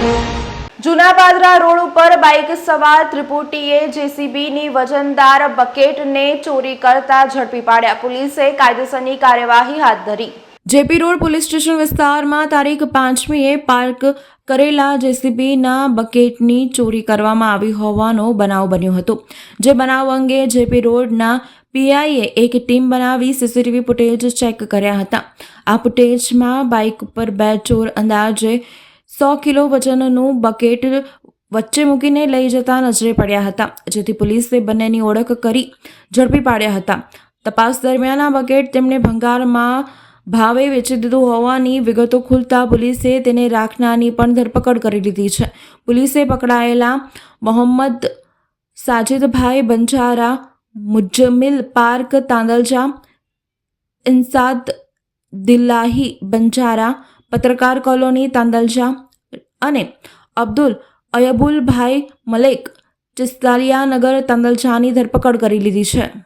જૂના પાદરા રોડ ઉપર બાઇક સવાર ત્રિપુટીએ જેસીબીની વજનદાર બકેટને ચોરી કરતા ઝડપી પાડ્યા. પોલીસે કાયદેસરની કાર્યવાહી હાથ ધરી. જેપી રોડ પોલીસ સ્ટેશન વિસ્તારમાં તારીખ પાંચમીએ પાર્ક કરેલા જેસીબીના બકેટની ચોરી કરવામાં આવી હોવાનો બનાવ બન્યો હતો. જે બનાવ અંગે જેપી રોડના પીઆઈએ એક ટીમ બનાવી સીસીટીવી ફૂટેજ ચેક કર્યા હતા. આ ફૂટેજમાં બાઇક ઉપર બે ચોર અંદાજે સો કિલો વજનનું બકેટ વચ્ચે મૂકીને લઈ જતા નજરે પડ્યા હતા, જેથી પોલીસે બંનેની ઓળખ કરી ઝડપી પાડ્યા હતા. તપાસ દરમિયાન આ બકેટ તેમણે ભંગારમાં ભાવે વેચી દીધું હોવાની વિગતો ખુલતા પોલીસે તેને રાખનારની પણ ધરપકડ કરી લીધી છે. પોલીસે પકડાયેલા મોહમ્મદ સાજિદભાઈ બંજારા મુજમિલ પાર્ક, તાંદલજા, ઇન્સાદ દિલ્લાહી બંજારા, પત્રકાર કોલોની તાંદલજા અને અબ્દુલ અયબુલભાઈ મલેક ચિસ્તાલિયાનગર નગર ધરપકડ કરી લીધી છે.